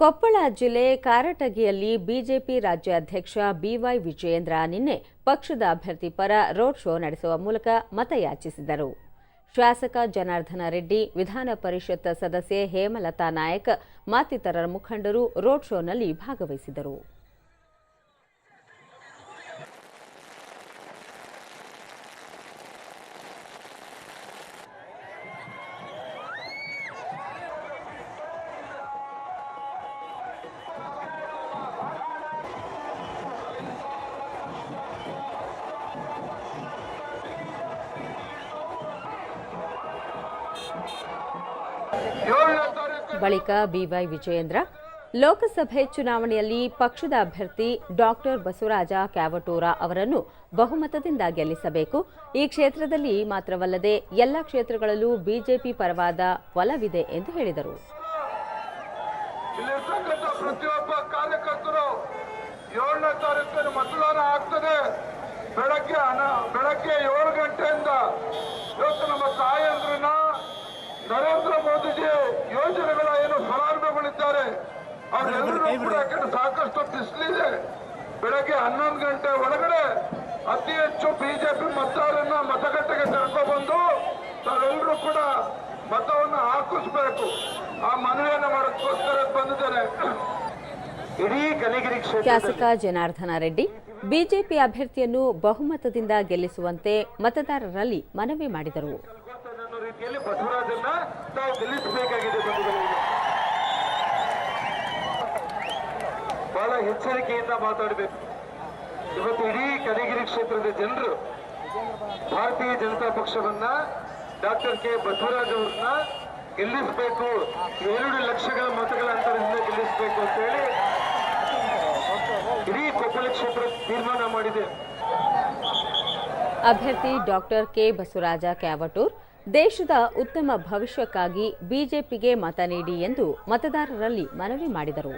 ಕೊಪ್ಪಳ ಜಿಲ್ಲೆ ಕಾರಟಗಿಯಲ್ಲಿ ಬಿಜೆಪಿ ರಾಜ್ಯಾಧ್ಯಕ್ಷ ಬಿವೈ ವಿಜಯೇಂದ್ರ ನಿನ್ನೆ ಪಕ್ಷದ ಅಭ್ಯರ್ಥಿ ಪರ ರೋಡ್ ಶೋ ನಡೆಸುವ ಮೂಲಕ ಮತಯಾಚಿಸಿದರು. ಶಾಸಕ ಜನಾರ್ದನ ರೆಡ್ಡಿ, ವಿಧಾನ ಪರಿಷತ್ ಸದಸ್ಯೆ ಹೇಮಲತಾ ನಾಯಕ್, ಮತ್ತಿತರರ ಮುಖಂಡರು ರೋಡ್ ಶೋನಲ್ಲಿ ಭಾಗವಹಿಸಿದರು. ಬಳಿಕ ಬಿವೈ ವಿಜಯೇಂದ್ರ, ಲೋಕಸಭೆ ಚುನಾವಣೆಯಲ್ಲಿ ಪಕ್ಷದ ಅಭ್ಯರ್ಥಿ ಡಾಕ್ಟರ್ ಬಸವರಾಜ ಕ್ಯಾವಟೂರ ಅವರನ್ನು ಬಹುಮತದಿಂದ ಗೆಲ್ಲಿಸಬೇಕು. ಈ ಕ್ಷೇತ್ರದಲ್ಲಿ ಮಾತ್ರವಲ್ಲದೆ ಎಲ್ಲ ಕ್ಷೇತ್ರಗಳಲ್ಲೂ ಬಿಜೆಪಿ ಪರವಾದ ಒಲವಿದೆ ಎಂದು ಹೇಳಿದರು. ಏಳನೇ ಮತದಾನ ಆಗ್ತದೆ. ಬೆಳಗ್ಗೆ ಯೋಜನೆಗಳ ಏನು ಫಲಾನುಭವಿಗಳಿದ್ದಾರೆ ಅವರೆಲ್ಲರೂ ಕೂಡ ಯಾಕಂದ್ರೆ ಸಾಕಷ್ಟು ಬಿಸಿಲಿದೆ. ಬೆಳಗ್ಗೆ ಹನ್ನೊಂದು ಗಂಟೆ ಒಳಗಡೆ ಅತಿ ಹೆಚ್ಚು ಬಿಜೆಪಿ ಮತದಾರರನ್ನ ಮತಗಟ್ಟೆಗೆ ಕರ್ಕೊಬಂದು ತಾವೆಲ್ಲರೂ ಕೂಡ ಮತವನ್ನು ಹಾಕಿಸ್ಬೇಕು. ಆ ಮನವಿಯನ್ನು ಮಾಡೋಕ್ಕೋಸ್ಕರ ಬಂದಿದ್ದೇನೆ. ಶಾಸಕ ಜನಾರ್ದನ ರೆಡ್ಡಿ ಬಿಜೆಪಿ ಅಭ್ಯರ್ಥಿಯನ್ನು ಬಹುಮತದಿಂದ ಗೆಲ್ಲಿಸುವಂತೆ ಮತದಾರರಲ್ಲಿ ಮನವಿ ಮಾಡಿದರು. ರೀತಿಯಲ್ಲಿ ಬಸವರಾಜನ್ನ ನಾವು ಗೆಲ್ಲಿಸಬೇಕಾಗಿದೆ ಬಂಧುಗಳಿಗೆ ಬಹಳ ಎಚ್ಚರಿಕೆಯಿಂದ ಮಾತಾಡಬೇಕು. ಇವತ್ತು ಇಡೀ ಕರಿಗಿರಿ ಕ್ಷೇತ್ರದ ಜನರು ಭಾರತೀಯ ಜನತಾ ಪಕ್ಷವನ್ನ ಡಾಕ್ಟರ್ ಕೆ. ಬಸವರಾಜ್ ಅವ್ರನ್ನ ಗೆಲ್ಲಿಸಬೇಕು. ಎರಡು ಲಕ್ಷಗಳ ಮತಗಳ ಅಂತರದಿಂದ ಗೆಲ್ಲಿಸಬೇಕು ಅಂತ ಹೇಳಿ ಇಡೀ ಕೊಪ್ಪಳ ಕ್ಷೇತ್ರ ತೀರ್ಮಾನ ಮಾಡಿದೆ. ಅಭ್ಯರ್ಥಿ ಡಾಕ್ಟರ್ ಕೆ. ಬಸವರಾಜ ಕ್ಯಾವಟೂರ್ ದೇಶದ ಉತ್ತಮ ಭವಿಷ್ಯಕ್ಕಾಗಿ ಬಿಜೆಪಿಗೆ ಮತ ನೀಡಿ ಎಂದು ಮತದಾರರಲ್ಲಿ ಮನವಿ ಮಾಡಿದರು.